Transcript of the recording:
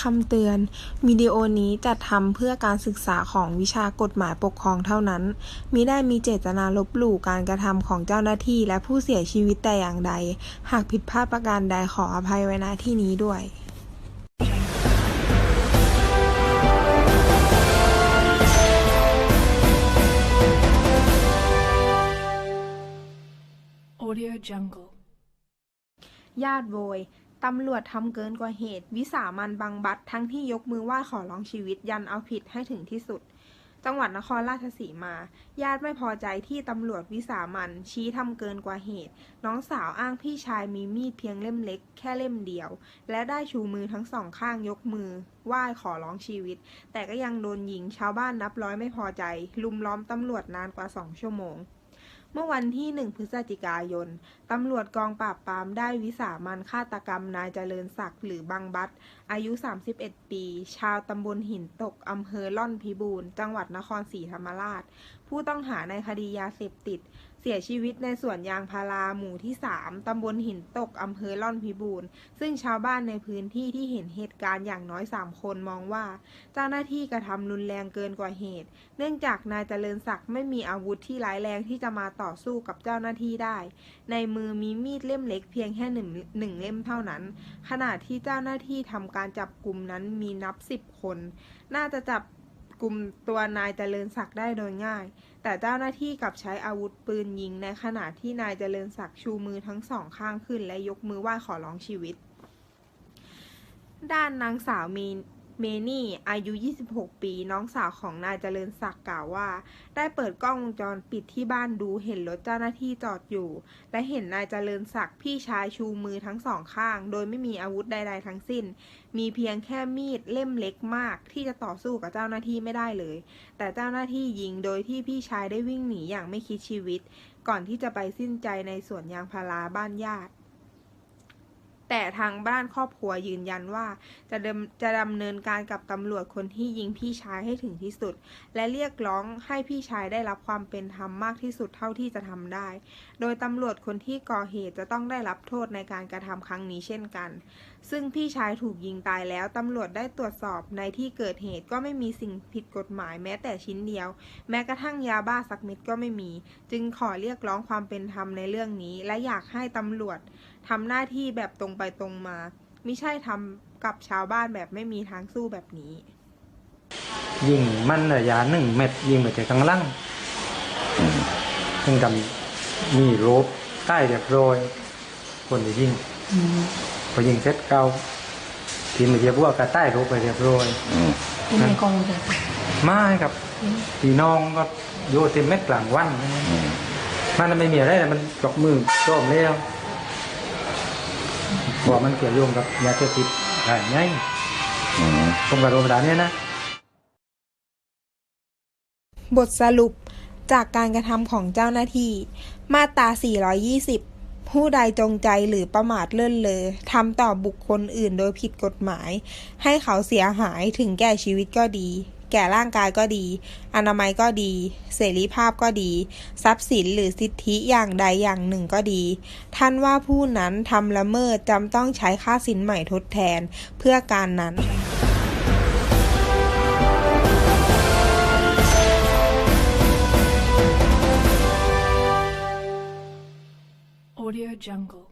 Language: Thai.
คำเตือน วิดีโอนี้จัดทำเพื่อการศึกษาของวิชากฎหมายปกครองเท่านั้น มิได้มีเจตนาลบหลู่การกระทำของเจ้าหน้าที่และผู้เสียชีวิตแต่อย่างใด หากผิดพลาดประการใดขออภัยไว้ณที่นี้ด้วย Audio Jungle. ญาติโวย ตำรวจทำเกินกว่าเหตุ วิสามันบังบัตทั้งที่ยกมือไหว้ขอร้องชีวิตยันเอาผิดให้ถึงที่สุด จังหวัดนครราชสีมา ญาติไม่พอใจที่ตำรวจวิสามันชี้ทำเกินกว่าเหตุ น้องสาวอ้างพี่ชายมีมีดเพียงเล่มเล็ก แค่เล่มเดียว และได้ชูมือทั้งสองข้างยกมือไหว้ขอร้องชีวิต แต่ก็ยังโดนยิงชาวบ้านนับร้อยไม่พอใจ ลุมล้อมตำรวจนานกว่าสองชั่วโมง เมื่อวันที่ 1 พฤศจิกายน ตำรวจกองปราบปรามได้วิสามันฆาตกรรมนายเจริญศักดิ์หรือบังบัตอายุ 31 ปี ชาวตำบลหินตก อำเภอล่อนพิบูรณ์ จังหวัดนครศรีธรรมราช ผู้ต้องหาในคดียาเสพติด เสียชีวิตในสวนยางพาราหมู่ที่ 3 ตำบลหินตก อำเภอล่อนพิบูรณ์ ซึ่งชาวบ้านในพื้นที่ที่เห็นเหตุการณ์อย่างน้อย 3 คนมองว่า เจ้าหน้าที่กระทำรุนแรงเกินกว่าเหตุ เนื่องจากนายเจริญศักดิ์ไม่มีอาวุธที่ร้ายแรงที่จะมาต่อสู้กับเจ้าหน้าที่ได้ ในมือมีมีดเล่มเล็กเพียงแค่หนึ่งหนึ่งเล่มเท่านั้น ขณะที่เจ้าหน้าที่ทำการจับกลุ่มนั้นมีนับสิบคน น่าจะจับ กลุ่มตัวนายเจริญศักดิ์ได้โดยง่าย แต่เจ้าหน้าที่กลับใช้อาวุธปืนยิงในขณะที่นายเจริญศักดิ์ชูมือทั้งสองข้างขึ้น และยกมือไหว้ขอร้องชีวิต ด้านนางสาวมี เมนี่อายุ 26 ปี น้องสาวของนายเจริญศักดิ์กล่าวว่า ได้เปิดกล้องวงจรปิดที่บ้านดูเห็นรถเจ้าหน้าที่จอดอยู่ และเห็นนายเจริญศักดิ์พี่ชายชูมือทั้งสองข้าง โดยไม่มีอาวุธใดๆทั้งสิ้น มีเพียงแค่มีดเล่มเล็กมาก ที่จะต่อสู้กับเจ้าหน้าที่ไม่ได้เลย แต่เจ้าหน้าที่ยิงโดยที่พี่ชายได้วิ่งหนีอย่างไม่คิดชีวิต ก่อนที่จะไปสิ้นใจในสวนยางพาราบ้านญาติ แต่ทางบ้านครอบครัวยืนยันว่า จะดำจะดำเนินการกับตำรวจคนที่ยิงพี่ชายให้ถึงที่สุด และเรียกร้องให้พี่ชายได้รับความเป็นธรรมมากที่สุดเท่าที่จะทำได้ โดยตำรวจคนที่ก่อเหตุจะต้องได้รับโทษในการกระทำครั้งนี้เช่นกัน ซึ่งพี่ชายถูกยิงตายแล้วตำรวจได้ตรวจสอบในที่เกิดเหตุก็ไม่มีสิ่งผิดกฎหมายแม้แต่ชิ้นเดียว แม้กระทั่งยาบ้าสักเม็ดก็ไม่มี จึงขอเรียกร้องความเป็นธรรมในเรื่องนี้ และอยากให้ตำรวจทำหน้าที่แบบตรงไปตรงมา ไม่ใช่ทำกับชาวบ้านแบบไม่มีทางสู้แบบนี้ ยิงมันระยะหนึ่งเม็ดยิงไปจากข้างล่างซึ่งกับมีโรบใต้เรียบร้อยคนที่ยิงพอยิงเสร็จเกาทีมเรียบว่ากระใต้โรบไปเรียบร้อยเป็นไงกองเลยไม่ครับพี่น้องก็โยเต็มเม็ดกลางวันมันไม่มีอะไรเลยมันจกมือโจมแล้ว บอกมันเกี่ยวโยงกับยาเสพติดอะไรไงผมกับโรงพยาบาลเนี่ยนะ บทสรุปจากการกระทำของเจ้าหน้าที่ มาตรา 420 ผู้ใดจงใจหรือประมาทเลินเลอทำต่อบุคคลอื่นโดยผิดกฎหมาย ให้เขาเสียหายถึงแก่ชีวิตก็ดี แก่ร่างกายก็ดี อนามัยก็ดี เสรีภาพก็ดี ทรัพย์สินหรือสิทธิอย่างใดอย่างหนึ่งก็ดี ท่านว่าผู้นั้นทำละเมิดจำต้องใช้ค่าสินใหม่ทดแทนเพื่อการนั้น Audio Jungle.